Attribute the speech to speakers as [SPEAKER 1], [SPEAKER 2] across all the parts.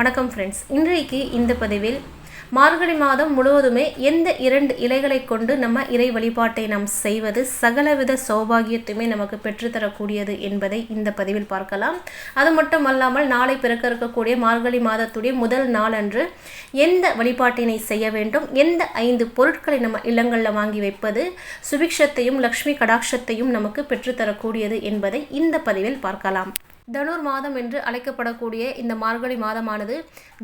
[SPEAKER 1] வணக்கம் ஃப்ரெண்ட்ஸ் இன்றைக்கு இந்த பதிவில் மார்கழி மாதம் முழுவதுமே எந்த இரண்டு இலைகளை கொண்டு நம்ம இறை வழிபாட்டை நாம் செய்வது சகலவித சௌபாகியத்தையுமே நமக்கு பெற்றுத்தரக்கூடியது என்பதை இந்த பதிவில் பார்க்கலாம். அது மட்டும் அல்லாமல் நாளை பிறக்க இருக்கக்கூடிய மார்கழி மாதத்துடைய முதல் நாளன்று எந்த வழிபாட்டினை செய்ய வேண்டும் எந்த ஐந்து பொருட்களை நம்ம இல்லங்களில் வாங்கி வைப்பது சுபிக்ஷத்தையும் லக்ஷ்மி கடாட்சத்தையும் நமக்கு பெற்றுத்தரக்கூடியது என்பதை இந்த பதிவில் பார்க்கலாம். தனுர் மாதம் என்று அழைக்கப்படக்கூடிய இந்த மார்கழி மாதமானது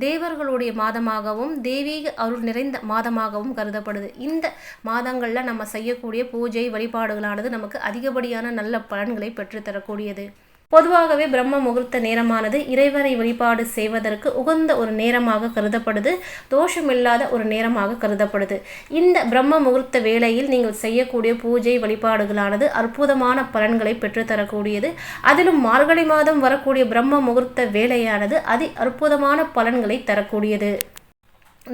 [SPEAKER 1] தேவர்களுடைய மாதமாகவும் தெய்வீக அருள் நிறைந்த மாதமாகவும் கருதப்படுது. இந்த மாதங்களில் நம்ம செய்யக்கூடிய பூஜை வழிபாடுகளானது நமக்கு அதிகப்படியான நல்ல பலன்களை பெற்றுத்தரக்கூடியது. பொதுவாகவே பிரம்ம முகூர்த்த நேரமானது இறைவனை வழிபாடு செய்வதற்கு உகந்த ஒரு நேரமாக கருதப்படுது தோஷமில்லாத ஒரு நேரமாக கருதப்படுது. இந்த பிரம்ம முகூர்த்த வேளையில் நீங்கள் செய்யக்கூடிய பூஜை வழிபாடுகளானது அற்புதமான பலன்களை பெற்றுத்தரக்கூடியது. அதிலும் மார்கழி மாதம் வரக்கூடிய பிரம்ம முகூர்த்த வேலையானது அதி அற்புதமான பலன்களை தரக்கூடியது.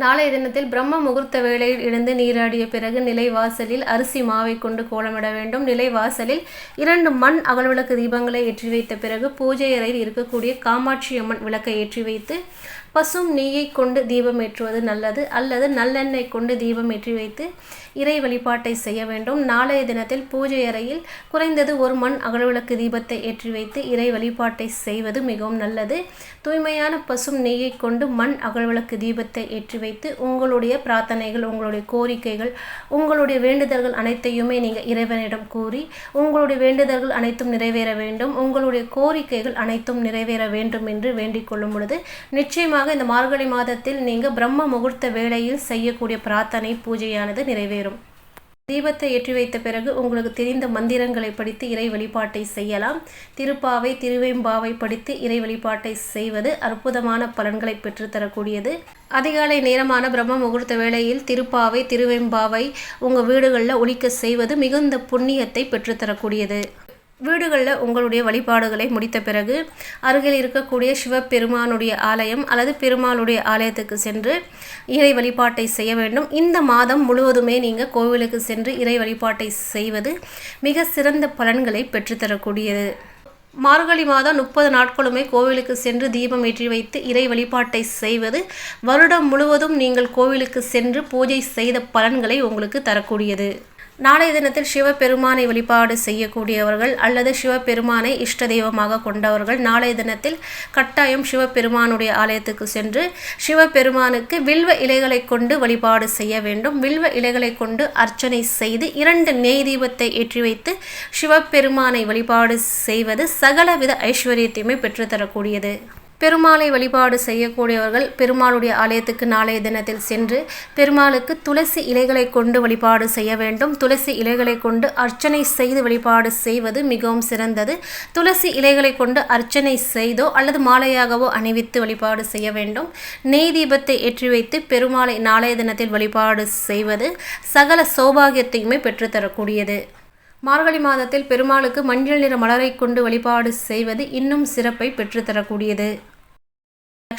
[SPEAKER 1] நாளைய தினத்தில் பிரம்ம முகூர்த்த வேளையில் எழுந்து நீராடிய பிறகு நிலைவாசலில் அரிசி மாவை கொண்டு கோலமிட வேண்டும். நிலைவாசலில் இரண்டு மண் அகல்விளக்கு தீபங்களை ஏற்றி வைத்த பிறகு பூஜை அறையில் இருக்கக்கூடிய காமாட்சி அம்மன் விளக்கை ஏற்றி வைத்து பசும் நெய்யை கொண்டு தீபம் ஏற்றுவது நல்லது அல்லது நல்லெண்ணெய் கொண்டு தீபம் ஏற்றி வைத்து இறை வழிபாட்டை செய்ய வேண்டும். நாளைய தினத்தில் பூஜை அறையில் குறைந்தது ஒரு மண் அகழ்விளக்கு தீபத்தை ஏற்றி வைத்து இறை வழிபாட்டை செய்வது மிகவும் நல்லது. தூய்மையான பசும் நெய்யை கொண்டு மண் அகழ்விளக்கு தீபத்தை ஏற்றி வைத்து உங்களுடைய பிரார்த்தனைகள் உங்களுடைய கோரிக்கைகள் உங்களுடைய வேண்டுதல்கள் அனைத்தையுமே நீங்கள் இறைவனிடம் கூறி உங்களுடைய வேண்டுதல்கள் அனைத்தும் நிறைவேற வேண்டும் உங்களுடைய கோரிக்கைகள் அனைத்தும் நிறைவேற வேண்டும் என்று வேண்டிக் கொள்ளும் பொழுது நிச்சயமாக இந்த மார்கழி மாதத்தில் நீங்கள் பிரம்ம முகூர்த்த வேளையில் செய்யக்கூடிய பிரார்த்தனை பூஜையானது நிறைவேறும். தீபத்தை ஏற்றி வைத்த பிறகு உங்களுக்கு தெரிந்த மந்திரங்களை படித்து இறை வழிபாட்டை செய்யலாம். திருப்பாவை திருவேம்பாவை படித்து இறை வழிபாட்டை செய்வது அற்புதமான பலன்களை பெற்றுத்தரக்கூடியது. அதிகாலை நேரமான பிரம்ம முகூர்த்த வேளையில் திருப்பாவை திருவேம்பாவை உங்கள் வீடுகளில் ஒழிக்க செய்வது மிகுந்த புண்ணியத்தை பெற்றுத்தரக்கூடியது. வீடுகளில் உங்களுடைய வழிபாடுகளை முடித்த பிறகு அருகில் இருக்கக்கூடிய சிவபெருமானுடைய ஆலயம் அல்லது பெருமாளுடைய ஆலயத்துக்கு சென்று இறை வழிபாட்டை செய்ய வேண்டும். இந்த மாதம் முழுவதுமே நீங்கள் கோவிலுக்கு சென்று இறை வழிபாட்டை செய்வது மிக சிறந்த பலன்களை பெற்றுத்தரக்கூடியது. மார்கழி மாதம் முப்பது நாட்களுமே கோவிலுக்கு சென்று தீபம் ஏற்றி வைத்து இறை வழிபாட்டை செய்வது வருடம் முழுவதும் நீங்கள் கோவிலுக்கு சென்று பூஜை செய்த பலன்களை உங்களுக்கு தரக்கூடியது. நாளைய தினத்தில் சிவபெருமானை வழிபாடு செய்யக்கூடியவர்கள் அல்லது சிவபெருமானை இஷ்ட தெய்வமாக கொண்டவர்கள் நாளைய தினத்தில் கட்டாயம் சிவபெருமானுடைய ஆலயத்துக்கு சென்று சிவபெருமானுக்கு வில்வ இலைகளை கொண்டு வழிபாடு செய்ய வேண்டும். வில்வ இலைகளை கொண்டு அர்ச்சனை செய்து இரண்டு நெய் தீபத்தை ஏற்றி வைத்து சிவபெருமானை வழிபாடு செய்வது சகலவித ஐஸ்வர்யத்தையுமே பெற்றுத்தரக்கூடியது. பெருமாளை வழிபாடு செய்யக்கூடியவர்கள் பெருமாளுடைய ஆலயத்துக்கு நாளைய தினத்தில் சென்று பெருமாளுக்கு துளசி இலைகளை கொண்டு வழிபாடு செய்ய வேண்டும். துளசி இலைகளை கொண்டு அர்ச்சனை செய்து வழிபாடு செய்வது மிகவும் சிறந்தது. துளசி இலைகளை கொண்டு அர்ச்சனை செய்தோ அல்லது மாலையாகவோ அணிவித்து வழிபாடு செய்ய வேண்டும். நெய் தீபத்தை ஏற்றி வைத்து பெருமாளை நாளைய தினத்தில் வழிபாடு செய்வது சகல சௌபாகியத்தையுமே பெற்றுத்தரக்கூடியது. மார்கழி மாதத்தில் பெருமாளுக்கு மஞ்சள் நிற மலரை கொண்டு வழிபாடு செய்வது இன்னும் சிறப்பை பெற்றுத்தரக்கூடியது.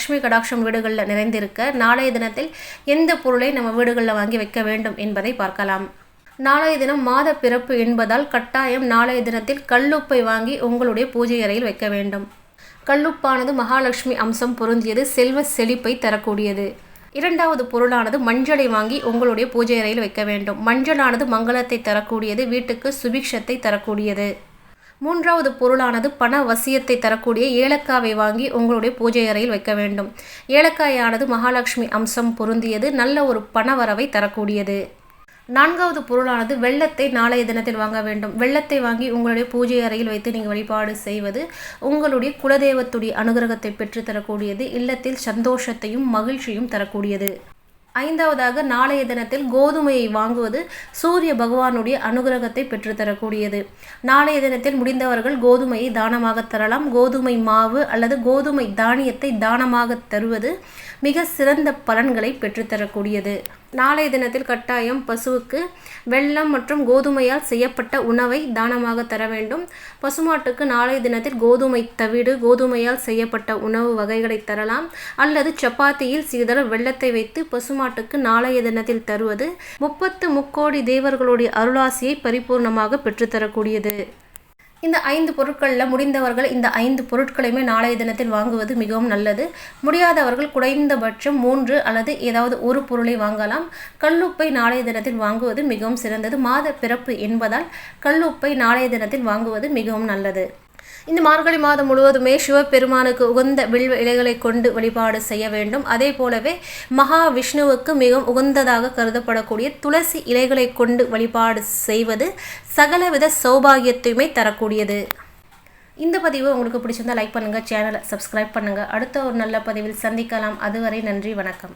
[SPEAKER 1] லக்ஷ்மி கடாட்சம் வீடுகளில் நிறைந்திருக்க நாளைய தினத்தில் எந்த பொருளை நம்ம வீடுகளில் வாங்கி வைக்க வேண்டும் என்பதை பார்க்கலாம். நாளைய தினம் மாத பிறப்பு என்பதால் கட்டாயம் நாளைய தினத்தில் கல்லுப்பை வாங்கி உங்களுடைய பூஜை அறையில் வைக்க வேண்டும். கல்லுப்பானது மகாலட்சுமி அம்சம் பொருந்தியது செல்வ செழிப்பை தரக்கூடியது. இரண்டாவது பொருளானது மஞ்சளை வாங்கி உங்களுடைய பூஜை அறையில் வைக்க வேண்டும். மஞ்சளானது மங்களத்தை தரக்கூடியது வீட்டுக்கு சுபிக்ஷத்தை தரக்கூடியது. மூன்றாவது பொருளானது பண வசியத்தை தரக்கூடிய ஏலக்காவை வாங்கி உங்களுடைய பூஜை அறையில் வைக்க வேண்டும். ஏலக்காயானது மகாலட்சுமி அம்சம் பொருந்தியது நல்ல ஒரு பணவரவை தரக்கூடியது. நான்காவது பொருளானது வெள்ளத்தை நாளைய தினத்தில் வாங்க வேண்டும். வெள்ளத்தை வாங்கி உங்களுடைய பூஜை அறையில் வைத்து நீங்கள் வழிபாடு செய்வது உங்களுடைய குலதெய்வத்துடைய அனுகிரகத்தை பெற்றுத்தரக்கூடியது இல்லத்தில் சந்தோஷத்தையும் மகிழ்ச்சியும் தரக்கூடியது. ஐந்தாவதாக நாளைய தினத்தில் கோதுமையை வாங்குவது சூரிய பகவானுடைய அனுகிரகத்தை பெற்றுத்தரக்கூடியது. நாளைய தினத்தில் முடிந்தவர்கள் கோதுமையை தானமாக தரலாம். கோதுமை மாவு அல்லது கோதுமை தானியத்தை தானமாக தருவது மிக சிறந்த பலன்களை பெற்றுத்தரக்கூடியது. நாளைய தினத்தில் கட்டாயம் பசுவுக்கு வெள்ளம் மற்றும் கோதுமையால் செய்யப்பட்ட உணவை தானமாக தர வேண்டும். பசுமாட்டுக்கு நாளைய தினத்தில் கோதுமை தவிடு கோதுமையால் செய்யப்பட்ட உணவு வகைகளை தரலாம். அல்லது சப்பாத்தியில் சிறிதளவு வெள்ளத்தை வைத்து பசுமாட்டுக்கு நாளைய தினத்தில் தருவது முப்பத்து முக்கோடி தேவர்களுடைய அருளாசியை பரிபூர்ணமாக பெற்றுத்தரக்கூடியது. இந்த ஐந்து பொருட்களில் முடிந்தவர்கள் இந்த ஐந்து பொருட்களையுமே நாளைய தினத்தில் வாங்குவது மிகவும் நல்லது. முடியாதவர்கள் குறைந்தபட்சம் மூன்று அல்லது ஏதாவது ஒரு பொருளை வாங்கலாம். கல்லுப்பை நாளைய தினத்தில் வாங்குவது மிகவும் சிறந்தது. மாத பிறப்பு என்பதால் கல்லுப்பை நாளைய தினத்தில் வாங்குவது மிகவும் நல்லது. இந்த மார்கழி மாதம் முழுவதுமே சிவபெருமானுக்கு உகந்த வில்வ இலைகளை கொண்டு வழிபாடு செய்ய வேண்டும். அதே போலவே மகா விஷ்ணுவுக்கு மிகவும் உகந்ததாக கருதப்படக்கூடிய துளசி இலைகளை கொண்டு வழிபாடு செய்வது சகலவித சௌபாகியத்தையுமே தரக்கூடியது. இந்த பதிவு உங்களுக்கு பிடிச்சிருந்தா லைக் பண்ணுங்கள் சேனலை சப்ஸ்கிரைப் பண்ணுங்கள் அடுத்த ஒரு நல்ல பதிவில் சந்திக்கலாம். அதுவரை நன்றி வணக்கம்.